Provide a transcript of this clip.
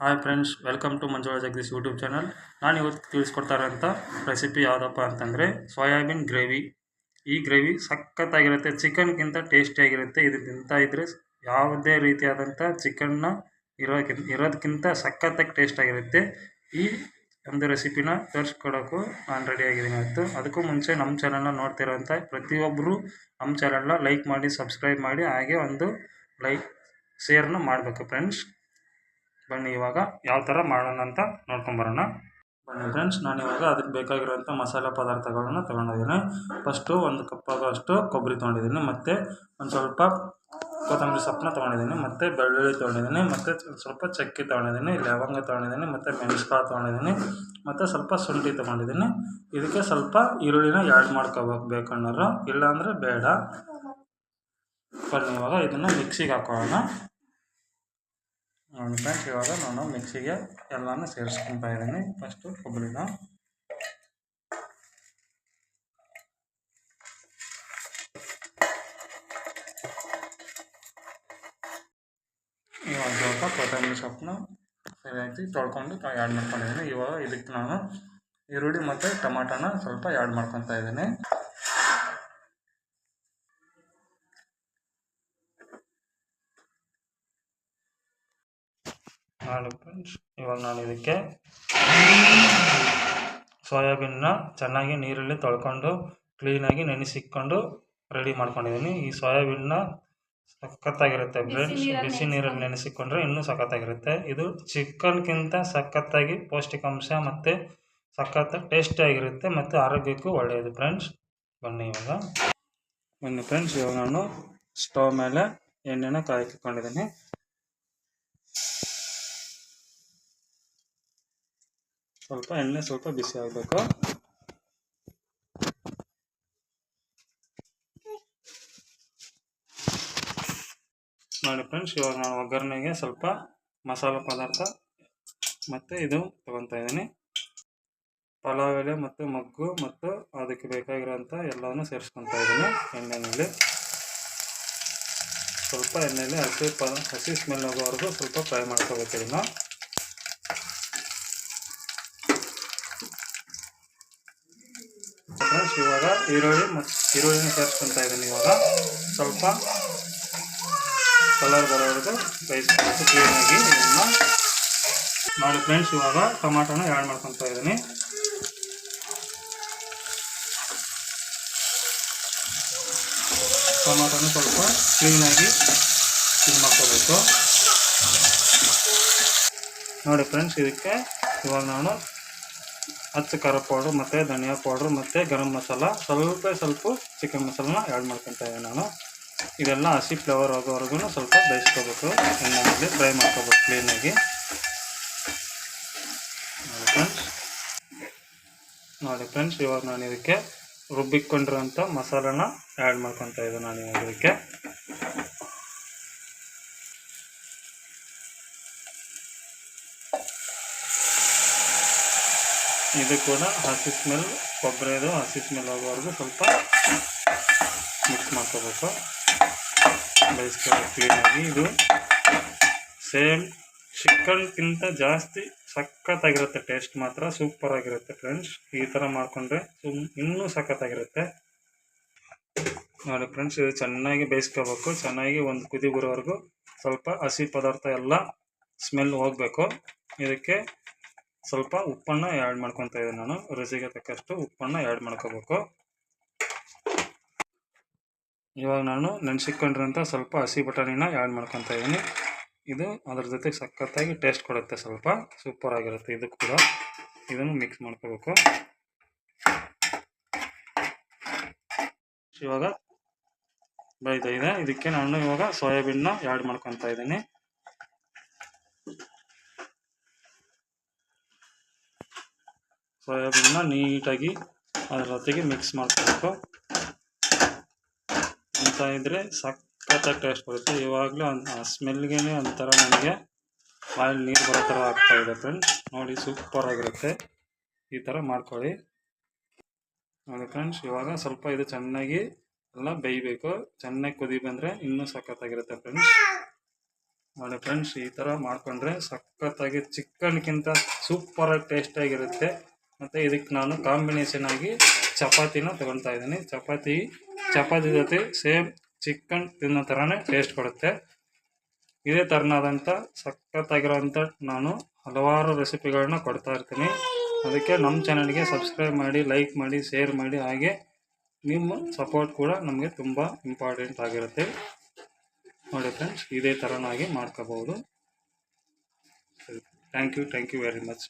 Hi friends welcome to Manjula Jagadish YouTube channel ನಾನು ಇವತ್ತು ತಿಳಿಸ್ಕೊಡ್ತಾ ಇರೋಂಥ ರೆಸಿಪಿ ಯಾವುದಪ್ಪ ಅಂತಂದರೆ ಸೋಯಾಬೀನ್ ಗ್ರೇವಿ ಈ ಗ್ರೇವಿ ಸಖತ್ತಾಗಿರುತ್ತೆ ಚಿಕನ್ಗಿಂತ ಟೇಸ್ಟಿಯಾಗಿರುತ್ತೆ ಇದು ತಿಂತಾ ಇದ್ರೆ ಯಾವುದೇ ರೀತಿಯಾದಂಥ ಚಿಕನ್ನ ಇರೋಕ್ಕಿಂತ ಇರೋದಕ್ಕಿಂತ ಸಖತ್ತಾಗಿ ಟೇಸ್ಟಾಗಿರುತ್ತೆ ಈ ಒಂದು ರೆಸಿಪಿನ ತೋರಿಸ್ಕೊಡೋಕ್ಕೂ ನಾನು ರೆಡಿಯಾಗಿದ್ದೀನಿ ಇವತ್ತು. ಅದಕ್ಕೂ ಮುಂಚೆ ನಮ್ಮ ಚಾನಲ್ನ ನೋಡ್ತಿರೋಂಥ ಪ್ರತಿಯೊಬ್ಬರು ನಮ್ಮ ಚಾನಲ್ನ ಲೈಕ್ ಮಾಡಿ ಸಬ್ಸ್ಕ್ರೈಬ್ ಮಾಡಿ, ಹಾಗೆ ಒಂದು ಲೈಕ್ ಶೇರ್ನ ಮಾಡಬೇಕು ಫ್ರೆಂಡ್ಸ್ ಬನ್ನಿ, ಇವಾಗ ಯಾವ ಥರ ಮಾಡೋಣ ಅಂತ ನೋಡ್ಕೊಂಬರೋಣ ಬನ್ನಿ ಫ್ರೆಂಡ್ಸ್ ನಾನು ಇವಾಗ ಅದಕ್ಕೆ ಬೇಕಾಗಿರೋಂಥ ಮಸಾಲೆ ಪದಾರ್ಥಗಳನ್ನ ತೊಗೊಂಡಿದ್ದೀನಿ ಫಸ್ಟು ಒಂದು ಕಪ್ ಆಗೋಷ್ಟು ಕೊಬ್ಬರಿ ತೊಗೊಂಡಿದ್ದೀನಿ, ಮತ್ತು ಒಂದು ಸ್ವಲ್ಪ ಕೊತ್ತಂಬರಿ ಸೊಪ್ಪನ್ನ ತೊಗೊಂಡಿದ್ದೀನಿ, ಮತ್ತು ಬೆಳ್ಳುಳ್ಳಿ ತೊಗೊಂಡಿದ್ದೀನಿ, ಮತ್ತು ಸ್ವಲ್ಪ ಚಕ್ಕೆ ತೊಗೊಂಡಿದ್ದೀನಿ, ಲವಂಗ ತೊಗೊಂಡಿದ್ದೀನಿ, ಮತ್ತು ಮೆಣಸ್ಕಾಳು ತೊಗೊಂಡಿದ್ದೀನಿ, ಮತ್ತು ಸ್ವಲ್ಪ ಶುಂಠಿ ತೊಗೊಂಡಿದ್ದೀನಿ. ಇದಕ್ಕೆ ಸ್ವಲ್ಪ ಈರುಳ್ಳಿನ ಆ್ಯಡ್ ಮಾಡ್ಕೋಬೇಕು ಬೇಕನ್ನೋರು ಇಲ್ಲಾಂದರೆ ಬೇಡ. ಬನ್ನಿ, ಇವಾಗ ಇದನ್ನು ಮಿಕ್ಸಿಗೆ ಹಾಕೊಳ್ಳೋಣ. ನೋಡಿ ಫ್ರೆಂಡ್ಸ್ ಇವಾಗ ನಾನು ಮಿಕ್ಸಿಗೆ ಎಲ್ಲನೂ ಸೇರಿಸ್ಕೊತಾ ಇದ್ದೀನಿ. ಫಸ್ಟು ಕೊಬ್ಬರಿನ ಇವಾಗ ಸ್ವಲ್ಪ ಕೊತ್ತಂಬರಿ ಸೊಪ್ಪನ್ನ ಸರಿಯಾಗಿ ತೊಳ್ಕೊಂಡು ಆ್ಯಡ್ ಮಾಡ್ಕೊಂಡಿದ್ದೀನಿ. ಇವಾಗ ಇದಕ್ಕೆ ನಾನು ಈರುಳ್ಳಿ ಮತ್ತು ಟೊಮಾಟೋನ ಸ್ವಲ್ಪ ಆ್ಯಡ್ ಮಾಡ್ಕೊತಾ ಇದ್ದೀನಿ. ನಾನು ಫ್ರೆಂಡ್ಸ್ ಇವಾಗ ನಾನು ಇದಕ್ಕೆ ಸೋಯಾಬೀನ್ನ ಚೆನ್ನಾಗಿ ನೀರಲ್ಲಿ ತೊಳ್ಕೊಂಡು ಕ್ಲೀನಾಗಿ ನೆನೆಸಿಕ್ಕೊಂಡು ರೆಡಿ ಮಾಡ್ಕೊಂಡಿದ್ದೀನಿ. ಈ ಸೋಯಾಬೀನ್ನ ಸಖತ್ತಾಗಿರುತ್ತೆ ಫ್ರೆಂಡ್ಸ್ ಬಿಸಿ ನೀರಲ್ಲಿ ನೆನೆಸಿಕೊಂಡ್ರೆ ಇನ್ನೂ ಸಖತ್ತಾಗಿರುತ್ತೆ. ಇದು ಚಿಕನ್ಗಿಂತ ಸಖತ್ತಾಗಿ ಪೌಷ್ಟಿಕಾಂಶ ಮತ್ತು ಸಖತ್ತ ಟೇಸ್ಟಿಯಾಗಿರುತ್ತೆ ಮತ್ತು ಆರೋಗ್ಯಕ್ಕೂ ಒಳ್ಳೆಯದು ಫ್ರೆಂಡ್ಸ್ ಬನ್ನಿ ಇವಾಗ. ಬನ್ನಿ ಫ್ರೆಂಡ್ಸ್ ಇವಾಗ ನಾನು ಸ್ಟವ್ ಮೇಲೆ ಎಣ್ಣೆನ ಕಾಯ್ಕೊಂಡಿದ್ದೀನಿ. ಸ್ವಲ್ಪ ಎಣ್ಣೆ ಸ್ವಲ್ಪ ಬಿಸಿ ಆಗಬೇಕು. ನೋಡಿ ಫ್ರೆಂಡ್ಸ್, ಇವಾಗ ನಾನು ಒಗ್ಗರಣೆಗೆ ಸ್ವಲ್ಪ ಮಸಾಲೆ ಪದಾರ್ಥ ಮತ್ತು ಇದು ತಗೊತಾ ಇದ್ದೀನಿ. ಪಲಾವ್ ಎಲೆ ಮತ್ತು ಮಗ್ಗು ಮತ್ತು ಅದಕ್ಕೆ ಬೇಕಾಗಿರೋಂಥ ಎಲ್ಲವನ್ನು ಸೇರಿಸ್ಕೊತಾ ಇದ್ದೀನಿ ಎಣ್ಣೆಯಲ್ಲಿ. ಸ್ವಲ್ಪ ಎಣ್ಣೆಯಲ್ಲಿ ಹಸಿ ಪ ಹಸಿ ಸ್ಮೆಲ್ ಹೋಗೋವರೆಗೂ ಸ್ವಲ್ಪ ಫ್ರೈ ಮಾಡ್ಕೋಬೇಕು ಇದನ್ನು ಫ್ರೆಂಡ್ಸ್ ಇವಾಗ. ಈರುಳ್ಳಿ ಮತ್ತು ಈರುಳ್ಳಿನ ಸೇರಿಸ್ಕೊತಾ ಇದ್ದೀನಿ ಇವಾಗ. ಸ್ವಲ್ಪ ಕಲರ್ ಬರೋವರೆಗೂ ಬೇಯಿಸ್ಕೊಬೇಕು ಕ್ಲೀನಾಗಿ ಇದನ್ನು ನೋಡಿ ಫ್ರೆಂಡ್ಸ್ ಇವಾಗ ಟೊಮಾಟೋನ ಆ್ಯಡ್ ಮಾಡ್ಕೊತಾ ಇದ್ದೀನಿ ಟೊಮಾಟೋನ ಸ್ವಲ್ಪ ಕ್ಲೀನಾಗಿ ಇದು ಮಾಡ್ಕೋಬೇಕು. ನೋಡಿ ಫ್ರೆಂಡ್ಸ್ ಇದಕ್ಕೆ ಇವಾಗ ನಾನು ಹಚ್ಚ ಖಾರ ಪೌಡ್ರ್ ಮತ್ತು ಧನಿಯಾ ಪೌಡ್ರ್ ಮತ್ತು ಗರಂ ಮಸಾಲ, ಸ್ವಲ್ಪ ಸ್ವಲ್ಪ ಚಿಕನ್ ಮಸಾಲನ ಆ್ಯಡ್ ಮಾಡ್ಕೊತಾ ಇದ್ದೀನಿ ನಾನು. ಇದೆಲ್ಲ ಹಸಿ ಫ್ಲೇವರ್ ಆಗೋವರೆಗೂ ಸ್ವಲ್ಪ ಬೇಯಿಸ್ಕೋಬೇಕು. ಎಣ್ಣೆಯಲ್ಲಿ ಫ್ರೈ ಮಾಡ್ಕೋಬೇಕು ಕ್ಲೀನಾಗಿ ನೋಡಿ ಫ್ರೆಂಡ್ಸ್ ನೋಡಿ ಫ್ರೆಂಡ್ಸ್ ಇವಾಗ ನಾನು ಇದಕ್ಕೆ ರುಬ್ಬಿಕೊಂಡಿರೋಂಥ ಮಸಾಲನ ಆ್ಯಡ್ ಮಾಡ್ಕೊತಾ ಇದ್ದೀನಿ ನಾನು ಇವಾಗ ಇದಕ್ಕೆ. ಇದು ಕೂಡ ಹಸಿ ಸ್ಮೆಲ್ ಕೊಬ್ಬರಿದು ಹಸಿ ಸ್ಮೆಲ್ ಹೋಗೋವರೆಗೂ ಸ್ವಲ್ಪ ಮಿಕ್ಸ್ ಮಾಡ್ಕೋಬೇಕು. ಬೇಯಿಸ್ಕೋಬೇಕು ಕ್ಲೀನಾಗಿ ಇದು ಸೇಮ್ ಚಿಕನ್ಗಿಂತ ಜಾಸ್ತಿ ಸಖತ್ತಾಗಿರುತ್ತೆ ಟೇಸ್ಟ್ ಮಾತ್ರ ಸೂಪರ್ ಆಗಿರುತ್ತೆ ಫ್ರೆಂಡ್ಸ್ ಈ ಥರ ಮಾಡಿಕೊಂಡ್ರೆ ಸುಮ್ ಇನ್ನೂ ಸಖತ್ತಾಗಿರುತ್ತೆ. ನೋಡಿ ಫ್ರೆಂಡ್ಸ್ ಇದು ಚೆನ್ನಾಗಿ ಬೇಯಿಸ್ಕೋಬೇಕು. ಚೆನ್ನಾಗಿ ಒಂದು ಕುದಿ ಬರೋವರೆಗೂ ಸ್ವಲ್ಪ ಹಸಿ ಪದಾರ್ಥ ಎಲ್ಲ ಸ್ಮೆಲ್ ಹೋಗಬೇಕು. ಇದಕ್ಕೆ ಸ್ವಲ್ಪ ಉಪ್ಪನ್ನು ಆ್ಯಡ್ ಮಾಡ್ಕೊತಾ ಇದ್ದೀನಿ ನಾನು. ರುಚಿಗೆ ತಕ್ಕಷ್ಟು ಉಪ್ಪನ್ನು ಆ್ಯಡ್ ಮಾಡ್ಕೋಬೇಕು. ಇವಾಗ ನಾನು ನೆನೆಸಿಕೊಂಡಿರೋಂಥ ಸ್ವಲ್ಪ ಹಸಿ ಬಟಾಣಿನ ಆ್ಯಡ್ ಮಾಡ್ಕೊತಾ ಇದ್ದೀನಿ. ಇದು ಅದ್ರ ಜೊತೆಗೆ ಸಖತ್ತಾಗಿ ಟೇಸ್ಟ್ ಕೊಡುತ್ತೆ ಸ್ವಲ್ಪ. ಸೂಪರ್ ಆಗಿರುತ್ತೆ ಇದು ಕೂಡ. ಇದನ್ನು ಮಿಕ್ಸ್ ಮಾಡ್ಕೋಬೇಕು. ಇವಾಗ ಬೈ ಇದೆ. ಇದಕ್ಕೆ ನಾನು ಇವಾಗ ಸೋಯಾಬೀನ್ನ ಆ್ಯಡ್ ಮಾಡ್ಕೊತಾ ಇದ್ದೀನಿ. ಸೋಯಾಬೀನ್ನ ನೀಟಾಗಿ ಅದರ ಜೊತೆಗೆ ಮಿಕ್ಸ್ ಮಾಡ್ಕೋಬೇಕು. ಅಂತ ಇದ್ದರೆ ಸಖತ್ತಾಗಿ ಟೇಸ್ಟ್ ಬರುತ್ತೆ. ಇವಾಗಲೂ ಆ ಸ್ಮೆಲ್ಗೆ ಒಂಥರ ನನಗೆ ಆಯಿಲ್ ನೀರು ಬರೋ ಥರ ಆಗ್ತಾ ಇದೆ ಫ್ರೆಂಡ್ಸ್ ನೋಡಿ ಸೂಪರ್ ಆಗಿರುತ್ತೆ. ಈ ಥರ ಮಾಡ್ಕೊಳ್ಳಿ. ನೋಡಿ ಫ್ರೆಂಡ್ಸ್ ಇವಾಗ ಸ್ವಲ್ಪ ಇದು ಚೆನ್ನಾಗಿ ಎಲ್ಲ ಬೇಯಬೇಕು. ಚೆನ್ನಾಗಿ ಕುದಿ ಬಂದರೆ ಇನ್ನೂ ಸಖತ್ತಾಗಿರುತ್ತೆ ಫ್ರೆಂಡ್ಸ್ ನೋಡಿ ಫ್ರೆಂಡ್ಸ್ ಈ ಥರ ಮಾಡ್ಕೊಂಡ್ರೆ ಸಖತ್ತಾಗಿ ಚಿಕನ್ಗಿಂತ ಸೂಪರಾಗಿ ಟೇಸ್ಟಾಗಿರುತ್ತೆ ಮತ್ತು ಇದಕ್ಕೆ ನಾನು ಕಾಂಬಿನೇಷನ್ ಆಗಿ ಚಪಾತಿನ ತಗೊಳ್ತಾ ಇದ್ದೀನಿ. ಚಪಾತಿ ಚಪಾತಿ ಜೊತೆ ಸೇಮ್ ಚಿಕನ್ ತಿನ್ನೋ ಥರನೇ ಟೇಸ್ಟ್ ಕೊಡುತ್ತೆ. ಇದೇ ಥರನಾದಂಥ ಸಖತ್ತಾಗಿರೋಂಥ ನಾನು ಹಲವಾರು ರೆಸಿಪಿಗಳನ್ನ ಕೊಡ್ತಾ ಇರ್ತೀನಿ. ಅದಕ್ಕೆ ನಮ್ಮ ಚಾನಲ್ಗೆ ಸಬ್ಸ್ಕ್ರೈಬ್ ಮಾಡಿ ಲೈಕ್ ಮಾಡಿ ಶೇರ್ ಮಾಡಿ, ಹಾಗೆ ನಿಮ್ಮ ಸಪೋರ್ಟ್ ಕೂಡ ನಮಗೆ ತುಂಬ ಇಂಪಾರ್ಟೆಂಟ್ ಆಗಿರುತ್ತೆ. ನೋಡಿ ಫ್ರೆಂಡ್ಸ್ ಇದೇ ಥರನಾಗಿ ಮಾಡ್ಕೋಬೋದು thank you thank you very much